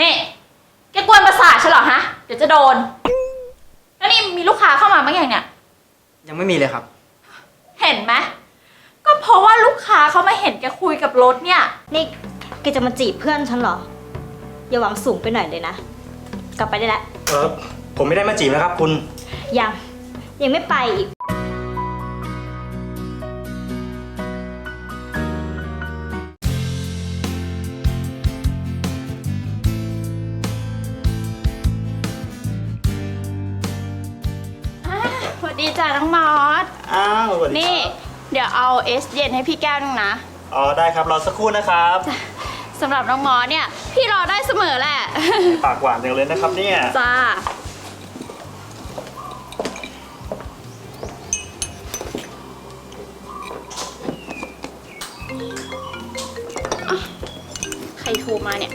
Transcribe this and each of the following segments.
นี่แกกวนประสาทฉันเหรอฮะ เดี๋ยวจะโดน แล้วนี่มีลูกค้าเข้ามาบ้างอย่างเนี่ย ยังไม่มีเลยครับ เห็นไหมก็เพราะว่าลูกค้าเขามาเห็นแกคุยกับรถเนี่ย นี่แกจะมาจีบเพื่อนฉันเหรอ อย่าหวังสูงไปหน่อยเลยนะ กลับไปได้แล้ว เออผมไม่ได้มาจีบนะครับ คุณยังยังไม่ไปอีก จ้าน้องมอส อ้าวสวัสดีนี่เดี๋ยวเอาเอสเย็นให้พี่แก้วนึงนะอ๋อได้ครับรอสักครู่นะครับ สำหรับน้องมอสเนี่ย พี่รอได้เสมอแหละ ปากหวานจังเลยนะครับเนี่ย จ้า ใครโทรมาเนี่ย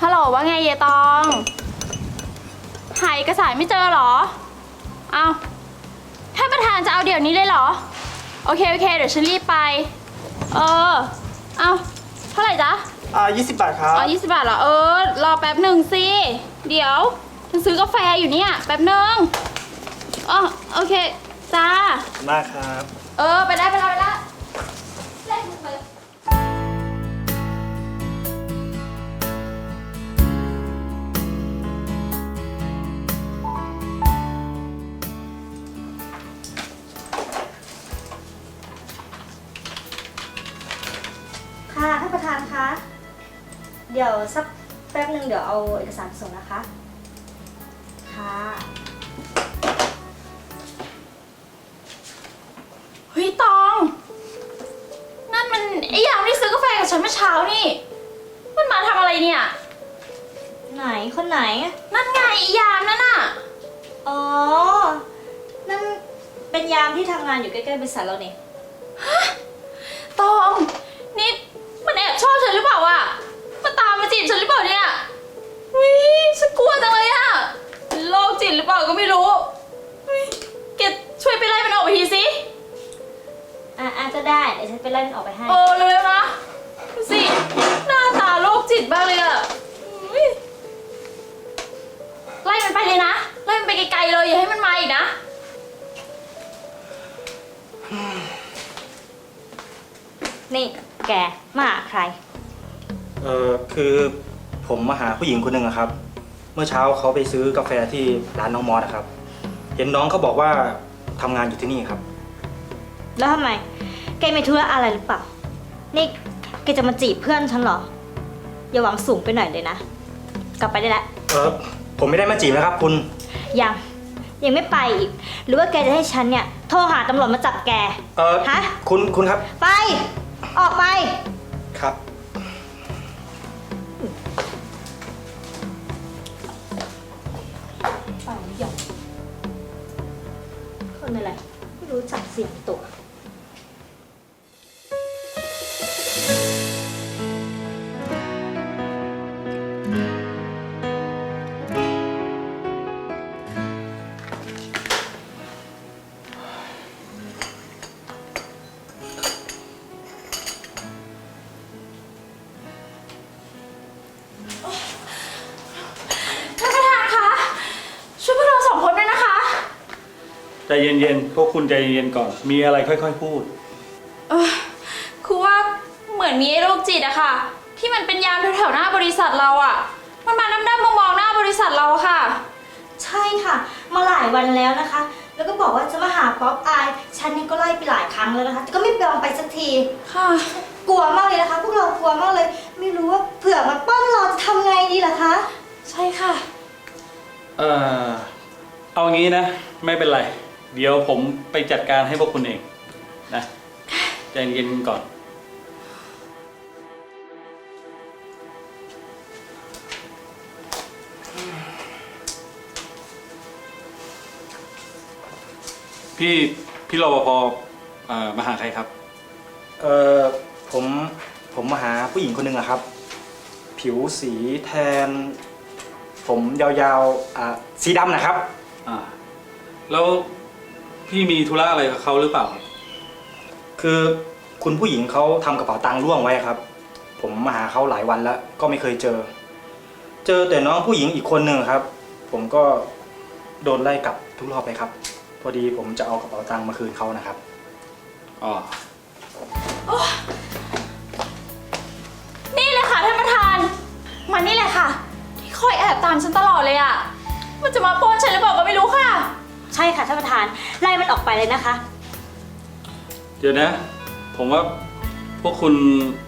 ฮัลโหลว่าไงเยตอง หายเอกสารไม่เจอเหรอ เอาท่านประธานจะเอาเดี๋ยวนี้เลยเหรอ โอเค โอเค เดี๋ยวฉันรีบไป เออ เอาเท่าไหร่จ๊ะ อ่า20 บาทครับ อ๋อ20บาทเหรอ เออ รอแป๊บหนึ่งสิ เดี๋ยวฉันซื้อกาแฟอยู่เนี่ย แป๊บหนึ่งอ๋อโอเค จ้า มากครับ เออ ไปได้ ไปได้ ไปได้ ประธานคะ เดี๋ยวสักแป๊บหนึ่งเดี๋ยวเอาเอกสารส่งนะคะ ค่ะ เฮ้ยตอง นั่นมันไอ้ยามที่ซื้อกาแฟกับฉันเมื่อเช้านี่ มันมาทำอะไรเนี่ย ไหนคนไหน นั่นไงไอ้ยามนั่นน่ะ อ๋อ นั่นเป็นยามที่ทำงานอยู่ใกล้ๆบริษัทเราเนี่ย คือผมมาหาผู้หญิงคนหนึ่งอะครับ เมื่อเช้าเขาไปซื้อกาแฟที่ร้านน้องมอสนะครับ เห็นน้องเขาบอกว่าทำงานอยู่ที่นี่ครับ แล้วทำไม แกมีธุระอะไรหรือเปล่า นี่แกจะมาจีบเพื่อนฉันเหรอ อย่าหวังสูงไปหน่อยเลยนะ กลับไปได้แล้ว เออผมไม่ได้มาจีบนะครับ คุณ ยัง ยังไม่ไปอีก หรือว่าแกจะให้ฉันเนี่ย โทรหาตำรวจมาจับแก เออฮะ คุณคุณครับ ไป ออกไป ครับ เปหยอกคนอะไร ไม่รู้จักเสียงตัว ใจเย็นๆพวกคุณใจเย็นๆก่อน มีอะไรค่อยๆพูด เออคือว่าเหมือนมีไอ้โรคจิตอะค่ะ ที่มันเป็นยามแถวๆหน้าบริษัทเราอะมันมาด้ำๆมองๆหน้าบริษัทเราอะค่ะ ใช่ค่ะ มาหลายวันแล้วนะคะ แล้วก็บอกว่าจะมาหาป๊อปอายฉันนี่ก็ไล่ไปหลายครั้งแล้วนะคะแต่ก็ไม่ยอมไปสักที ค่ะ กลัวมากเลยนะคะ พวกเรากลัวมากเลย ไม่รู้ว่าเผื่อมาป้อนเราจะทำไงดีล่ะคะ ใช่ค่ะ เอ่อ เอางี้นะ ไม่เป็นไร เดี๋ยวผมไปจัดการให้พวกคุณเองนะใจเย็นๆก่อน พี่พี่รปภเอ่อมาหาใครครับ เออผมผมมาหาผู้หญิงคนหนึ่งอะครับ ผิวสีแทน ผมยาวๆอ่าสีดำนะครับ อ่า แล้ว พี่มีธุระอะไรกับเขาหรือเปล่าครับคือคุณผู้หญิงเขาทำกระเป๋าตังค์ร่วงไว้ครับผผมมาหาเขาหลายวันแล้ว ก็ไม่เคยเจอ เจอแต่น้องผู้หญิงอีกคนหนึ่งครับ ผมก็โดนไล่กลับทุกรอบเลยครับ พอดีผมจะเอากระเป๋าตังค์มาคืนเขานะครับ อ๋อนี่เลยค่ะท่านประธาน มันนี่แหละค่ะ ที่คอยแอบตามฉันตลอดเลยอะมันจะมาปล้นฉันหรือเปล่าก็ไม่รู้ค่ะ ใช่ค่ะท่านประธานไล่มันออกไปเลยนะคะ เดี๋ยวนะ ผมว่าพวกคุณ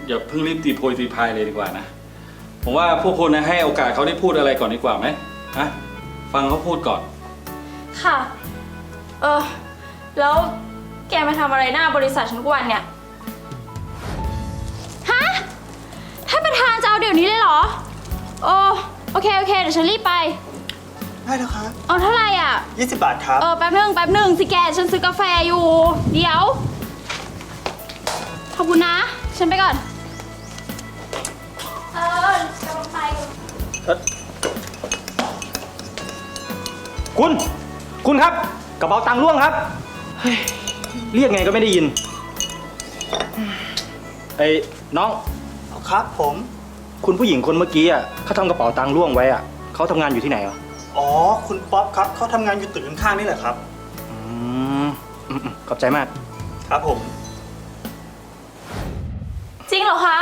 อย่าเพิ่งรีบตีโพยตีพายเลยดีกว่านะ ผมว่าพวกคุณนะให้โอกาสเขาได้พูดอะไรก่อนดีกว่าไหมฮะฟังเขาพูดก่อน ค่ะ เออ แล้วแกมาทำอะไรหน้าบริษัทฉันทุกวันเนี่ย ฮะ ท่านประธานจะเอาเดี๋ยวนี้เลยเหรอ โอ้โอเค โอเค เดี๋ยวฉันรีบไป ได้แล้วครับเอาเท่าไหร่อะ 20 บาทครับ เออแป๊บหนึ่งแป๊บหนึ่งสิแกฉันซื้อกาแฟอยู่ เดี๋ยว ขอบคุณนะ ฉันไปก่อน เออกำลังไปคุณ คุณครับกระเป๋าตังค์ร่วงครับเฮ้ยเรียกไงก็ไม่ได้ยินไอ้น้อง ครับผม คุณผู้หญิงคนเมื่อกี้อะเขาทำกระเป๋าตังค์ร่วงไว้อะเขาทำงานอยู่ที่ไหนอะอ๋ อ คุณป๊อปครับเขาทำงานอยู่ตึกข้างๆนี่แหละครับ อืมอืมอืมขอบใจมาก ครับผม จริงเหรอคะ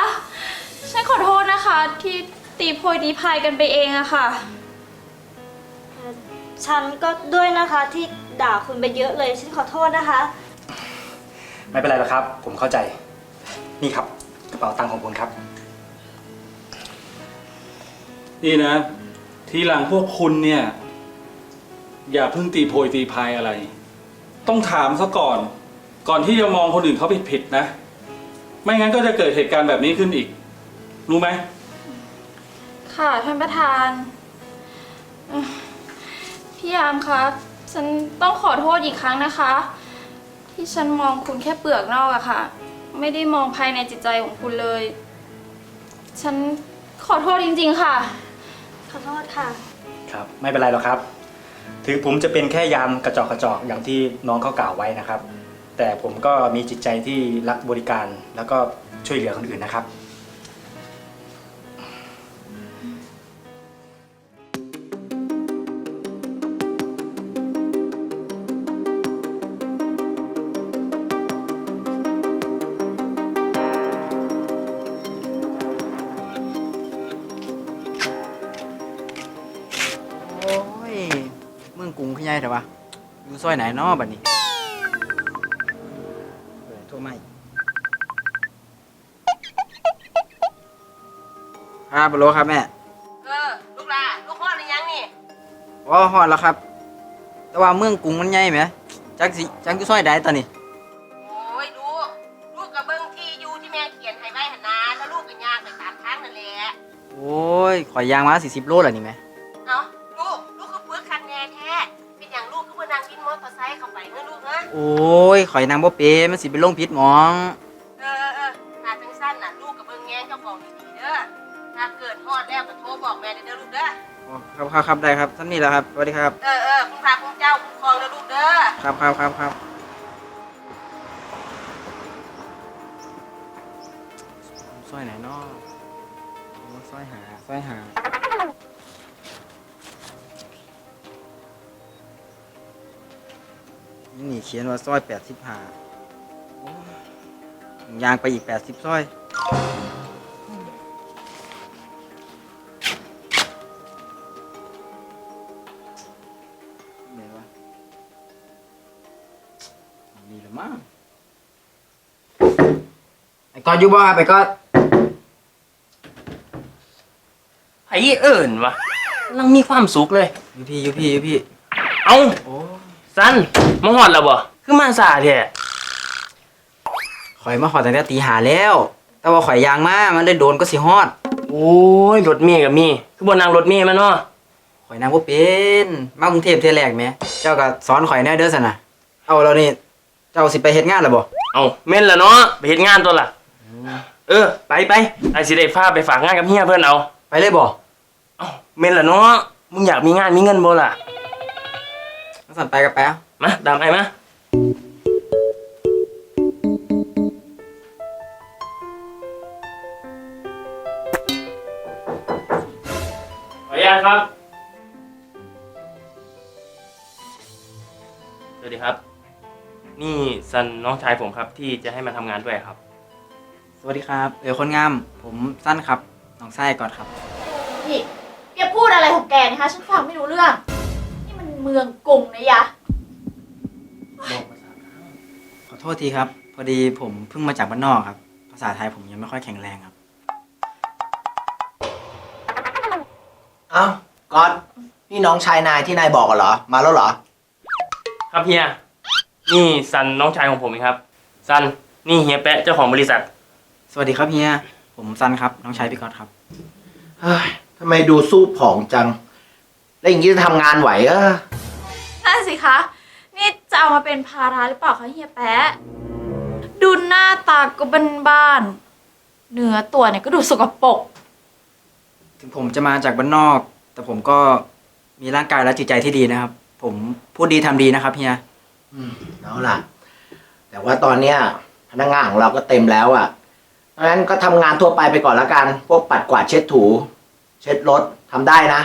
ฉันขอโทษนะคะ ที่ตีโพยตีพายกันไปเองอะค่ะ ฉันก็ด้วยนะคะที่ด่าคุณไปเยอะเลย ฉันขอโทษนะคะ ไม่เป็นไรหรอกครับ ผมเข้าใจ นี่ครับ กระเป๋าตังค์ของคุณครับ นี่นะ ทีหลังพวกคุณเนี่ย อย่าเพิ่งตีโพยตีพายอะไร ต้องถามซะก่อน ก่อนที่จะมองคนอื่นเขาผิดผิดๆนะ ไม่งั้นก็จะเกิดเหตุการณ์แบบนี้ขึ้นอีก รู้ไหม ค่ะท่านประธานเอ่อพี่ยามคะฉันต้องขอโทษอีกครั้งนะคะ ที่ฉันมองคุณแค่เปลือกนอกอะค่ะ ไม่ได้มองภายในจิตใจของคุณเลย ฉันขอโทษจริง ๆ ค่ะ ขอโทษค่ะ ครับ ไม่เป็นไรหรอกครับ ถึงผมจะเป็นแค่ยามกระจอกกระจอกอย่างที่น้องเขากล่าวไว้นะครับ แต่ผมก็มีจิตใจที่รักบริการแล้วก็ช่วยเหลือคนอื่นนะครับ กรุงขึ้นใหญ่เถอะวะอยู่ซอยไหนน้อบัดนี้เออโทรมาอีกครับฮัลโหลครับแม่ เออ ลูกหลาลูกพ่อหรือยังนี่ อ๋อฮอดแล้วครับ แต่ว่าเมืองกรุงมันใหญ่ไหมจักสิจักอยู่ซอยใดตอนนี้ โอ้ยลูกลูกกับเบิ้งที่อยู่ที่แม่เขียนให้ไว้หันนาแล้วลูกก็ย่างไปตามทางนั่นแหละ โอ้ยข่อยยางมาสี่สิบโลแล้วนี่ไหม โอ้ยข่อยนางบ่เปมันสิเป็นลงพิษหมอง เออเออเออถ้าจังสั้นน่ะลูกกับเบิ้งแง้งเจ้าของดีๆเด้อ ถ้าเกิดฮอดแล้วก็โทรบอกแม่เด้อลูกเด้อ อ๋อครับครับครับได้ครับท่านนี่แหละครับสวัสดีครับ เออเออคุณพระคุณเจ้าคุ้มครองเด้อลูกเด้อ ครับครับครับครับซอยไหนเนาะโอ้ซอยหาซอยหา นี่นี่เขียนว่าซอยแปดสิบห้ายางไปอีกแปดสิบซอยไหนวะมีหรือมั้งไอ้กอดอยู่บ่ครับไอ้กอดไอ้เอิญวะกำลังมีความสุขเลย อยู่พี่อยู่พี่อยู่พี่ เอาโอ้ สันมาหอดแล้วบ่คือมาสาแท้ข่อยมาขอตั้งแต่ตีหาแล้ว แต่ว่าข่อยยางมามันได้โดนก็สิฮอด โอ้ยรถเมย์กับมีคือบนนางรถเมย์มาเนาะข่อยนางบ่เป็นมากรุงเทพเที่ยแรกแหมเจ้าก็สอนข่อยแหน่เด้อซั่นน่ะเอาแล้วนี่เจ้าสิไปเฮ็ดงานแล้วบ่เอาแม่นแล้วเนาะไปเฮ็ดงานตัวล่ะ เออ ไปไปไอ้สิได้พาไปฝากงานกับเฮียเพื่อนเอา ไปเลยบ่เอาแม่นแล้วเนาะมึงอยากมีงานมีเงินบ่ล่ะ สั่นไปกับแป๊วมาดามไอ้มาอนุญาตครับ สวัสดีครับ นี่ซันน้องชายผมครับ ที่จะให้มาทำงานด้วยครับ สวัสดีครับ เอ๋ยคนงาม ผมสั้นครับน้องไส้ก่อนครับ นี่แกพูดอะไรของแกเนะคะ ฉันฟังไม่รู้เรื่อง เมืองกรุงนะยะขอโทษทีครับ พอดีผมเพิ่งมาจากบ้านนอกครับ ภาษาไทยผมยังไม่ค่อยแข็งแรงครับ เอ้าก๊อตนี่น้องชายนายที่นายบอกกันเหรอ มาแล้วเหรอ ครับเฮีย นี่ซันน้องชายของผมเองครับ ซันนี่เฮียแปะเจ้าของบริษัท สวัสดีครับเฮีย ผมสั้นครับ น้องชายพี่ก๊อตครับ เฮ้ยทำไมดูสู้ผองจัง แล้วอย่างนี้จะทำงานไหวเออนั่นสิคะ นี่จะเอามาเป็นภาระหรือเปล่าคะเฮียแปะดูหน้าตาก็บ้านๆเนื้อตัวเนี่ยก็ดูสกปรก ถึงผมจะมาจากบ้านนอก แต่ผมก็มีร่างกายและจิตใจที่ดีนะครับ ผมพูดดีทำดีนะครับเฮีย อืมเอาล่ะ แต่ว่าตอนเนี้ยพนักงานของเราก็เต็มแล้วอะเพราะฉะนั้นก็ทำงานทั่วไปไปก่อนละกัน พวกปัดกวาดเช็ดถู เช็ดรถทำได้นะ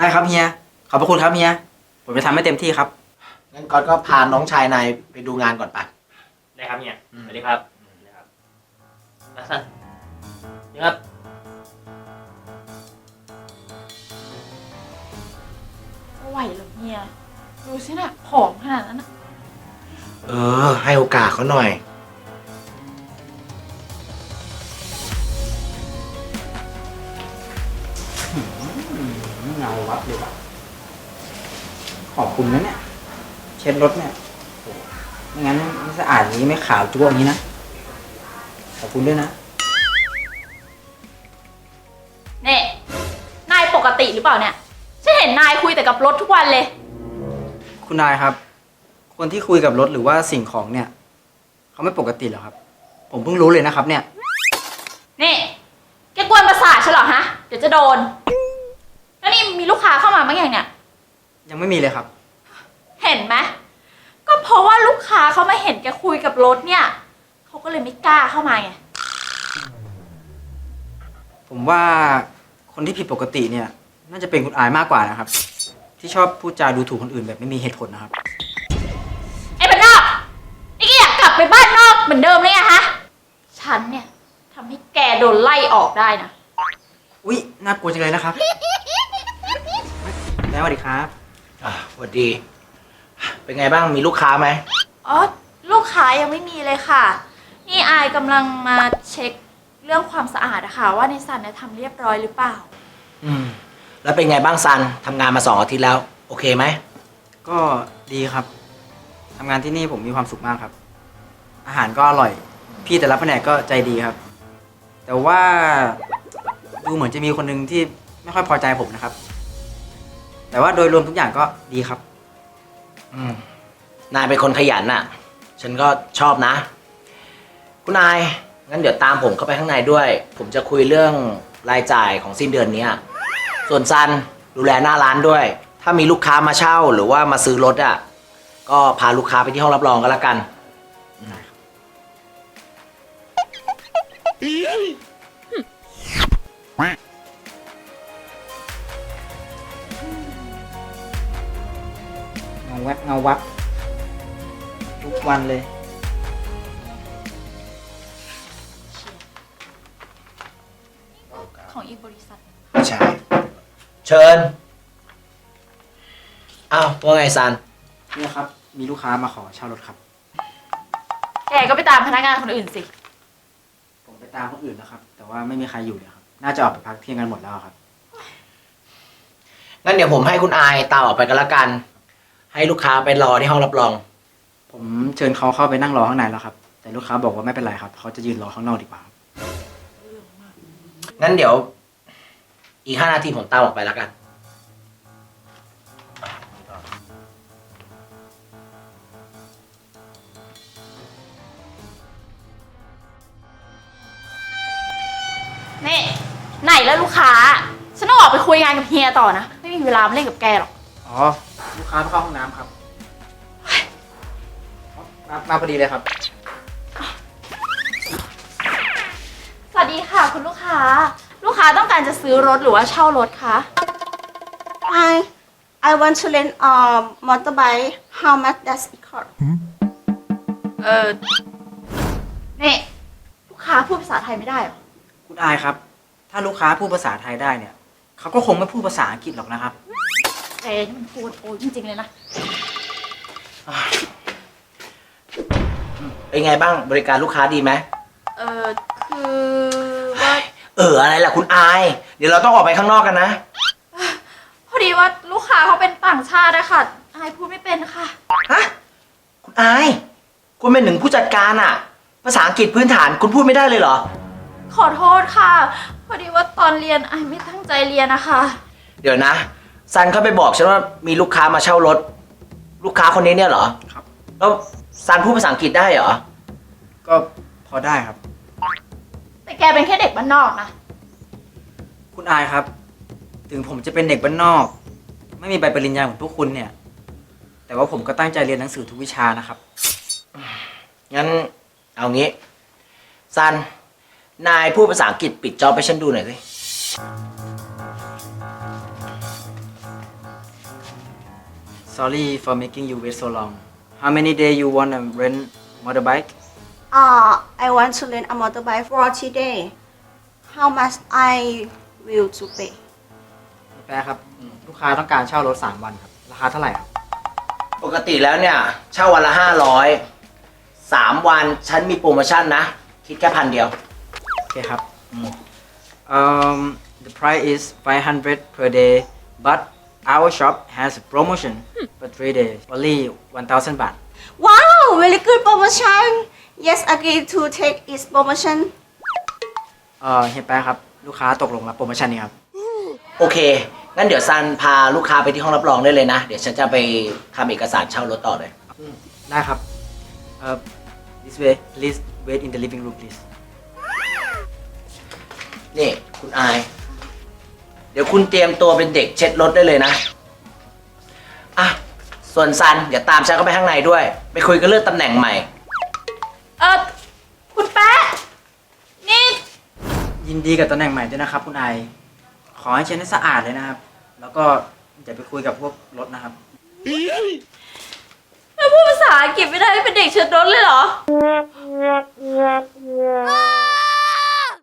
ได้ครับเฮีย ขอบพระคุณครับเฮีย ผมจะทำให้เต็มที่ครับ งั้นก๊อตก็พาน้องชายนายไปดูงานก่อนปะ ได้ครับเฮียอืม สวัสดีครับสวัสดีครับแล้วซันนี่ครับจะไหวเหรอเฮีย ดูสินะผอมขนาดนั้นนะ เออ ให้โอกาสเขาหน่อย บเลยว่ะขอบคุณนะเนี่ย เช็ดรถเนี่ยโอ้ไม่งั้นไม่สะอาดอย่างนี้ไม่ขาวจ้วงอย่างนี้นะ ขอบคุณด้วยนะ เนี่ยนายปกติหรือเปล่าเนี่ย ฉันเห็นนายคุยแต่กับรถทุกวันเลย คุณนายครับ คนที่คุยกับรถหรือว่าสิ่งของเนี่ย เขาไม่ปกติเหรอครับ ผมเพิ่งรู้เลยนะครับ เนี่ยนี่แกกวนประสาทฉันเหรอฮะ เดี๋ยวจะโดน แล้วนี่มีลูกค้าเข้ามาบ้างอย่างเนี่ย ยังไม่มีเลยครับ เห็นไหมก็เพราะว่าลูกค้าเขามาเห็นแกคุยกับรถเนี่ยเขาก็เลยไม่กล้าเข้ามาไงผมว่าคนที่ผิดปกติเนี่ย น่าจะเป็นคุณอายมากกว่านะครับ ที่ชอบพูดจาดูถูกคนอื่นแบบไม่มีเหตุผลนะครับ ไอ้บ้านนอกนี่แกอยากกลับไปบ้านนอกเหมือนเดิมเลยอะฮะฉันเนี่ยทำให้แกโดนไล่ออกได้นะ อุ๊ยน่ากลัวจังเลยนะครับ แล้วสวัสดีครับอะสวัสดี เป็นไงบ้างมีลูกค้าไหมอ๋อลูกค้ายังไม่มีเลยค่ะ นี่อายกำลังมาเช็คเรื่องความสะอาดอะค่ะ ว่าในสันเนี่ยทำเรียบร้อยหรือเปล่า อืม แล้วเป็นไงบ้างซันทำงานมาสองอาทิตย์แล้ว โอเคไหมก็ดีครับทำงานที่นี่ผมมีความสุขมากครับ อาหารก็อร่อย พี่แต่ละแผนกก็ใจดีครับ แต่ว่าดูเหมือนจะมีคนหนึ่งที่ไม่ค่อยพอใจผมนะครับ แต่ว่าโดยรวมทุกอย่างก็ดีครับ อืมนายเป็นคนขยันน่ะ ฉันก็ชอบนะ คุณนาย งั้นเดี๋ยวตามผมเข้าไปข้างในด้วย ผมจะคุยเรื่องรายจ่ายของสิ้นเดือนเนี้ยส่วนซันดูแลหน้าร้านด้วย ถ้ามีลูกค้ามาเช่าหรือว่ามาซื้อรถอะ ก็พาลูกค้าไปที่ห้องรับรองก็แล้วกัน เงาแวบเงาวับ ทุกวันเลย ของอีกบริษัท ใช่ เชิญ อ้าว ว่าไงซัน เนี่ยครับ มีลูกค้ามาขอเช่ารถครับ แกก็ไปตามพนักงานคนอื่นสิ ผมไปตามคนอื่นแล้วครับ แต่ว่าไม่มีใครอยู่เลยครับ น่าจะออกไปพักเที่ยงกันหมดแล้วครับ งั้นเดี๋ยวผมให้คุณอายตามออกไปก็แล้วกัน ให้ลูกค้าไปรอที่ห้องรับรอง ผมเชิญเขาเข้าไปนั่งรอข้างในแล้วครับ แต่ลูกค้าบอกว่าไม่เป็นไรครับเขาจะยืนรอข้างนอกดีกว่าครับงั้นเดี๋ยว อีกห้านาทีผมตามออกไปแล้วกัน นี่ไหนแล้วลูกค้า ฉันต้องออกไปคุยงานกับเฮียต่อนะ ไม่มีเวลามาเล่นกับแกหรอก อ๋อ ลูกค้าไปเข้าห้องน้ำครับมามาพอดีเลยครับ สวัสดีค่ะคุณลูกค้า ลูกค้าต้องการจะซื้อรถหรือว่าเช่ารถคะ I I want to rent a motorbike. How much does it cost? เออนี่ลูกค้าพูดภาษาไทยไม่ได้เหรอ คุณอายครับ ถ้าลูกค้าพูดภาษาไทยได้เนี่ย เขาก็คงไม่พูดภาษาอังกฤษหรอกนะครับ เจ๊นี่มันพูดโอ้ยจริงๆเลยนะ เป็นไงบ้างบริการลูกค้าดีไหมเออคือว่าเอออะไรล่ะคุณอาย เดี๋ยวเราต้องออกไปข้างนอกกันนะ พอดีว่าลูกค้าเขาเป็นต่างชาติอะค่ะอายพูดไม่เป็นค่ะ ฮะ คุณอายคุณเป็นหนึ่งผู้จัดการอะภาษาอังกฤษพื้นฐานคุณพูดไม่ได้เลยเหรอ ขอโทษค่ะ พอดีว่าตอนเรียนอายไม่ตั้งใจเรียนนะคะ เดี๋ยวนะ ซันเขาไปบอกฉันว่ามีลูกค้ามาเช่ารถ ลูกค้าคนนี้เนี่ยเหรอครับ แล้วซันพูดภาษาอังกฤษได้เหรอ ก็พอได้ครับ แต่แกเป็นแค่เด็กบ้านนอกนะ คุณอายครับ ถึงผมจะเป็นเด็กบ้านนอก ไม่มีใบปริญญาเหมือนพวกคุณเนี่ย แต่ว่าผมก็ตั้งใจเรียนหนังสือทุกวิชานะครับ งั้นเอางี้ ซัน นายพูดภาษาอังกฤษปิดจอบให้ฉันดูหน่อยสิ Sorry for making you wait so long How many day you wanna rent motorbike Uh, I want to rent a motorbike for today. How much I will to pay? แปลครับลูกค้าต้องการเช่ารถ 3 วันครับ ราคาเท่าไหร่ครับ ปกติแล้วเนี่ย เช่าวันละห้าร้อยสามวันฉันมีโปรโมชั่นนะ คิดแค่พันเดียว โอเคครับ um the price is 500 per day but our shop has a promotion for 3 days only 1,000บาท Wow, very good promotion. Yes, agree to take its promotion. เอ่อเฮียแปะครับ ลูกค้าตกลงรับโปรโมชั่นนี้ครับ โอเค งั้นเดี๋ยวซันพาลูกค้าไปที่ห้องรับรองได้เลยนะ เดี๋ยวฉันจะไปทำเอกสารเช่ารถต่อเลย ได้ครับเอ่อ this way please wait in the living room please นี่ คุณอาย เดี๋ยวคุณเตรียมตัวเป็นเด็กเช็ดรถได้เลยนะ อะ ส่วนซันเดี๋ยวตามฉันเข้าไปข้างในด้วย ไปคุยกันเรื่องตำแหน่งใหม่ เออคุณแป๊ะนี่ ยินดีกับตำแหน่งใหม่ด้วยนะครับคุณไอ ขอให้เช็ดให้สะอาดเลยนะครับ แล้วก็อย่าไปคุยกับพวกรถนะครับ แล้วพูดภาษาอังกฤษไม่ได้เป็นเด็กเชิดรถเลยเหรอ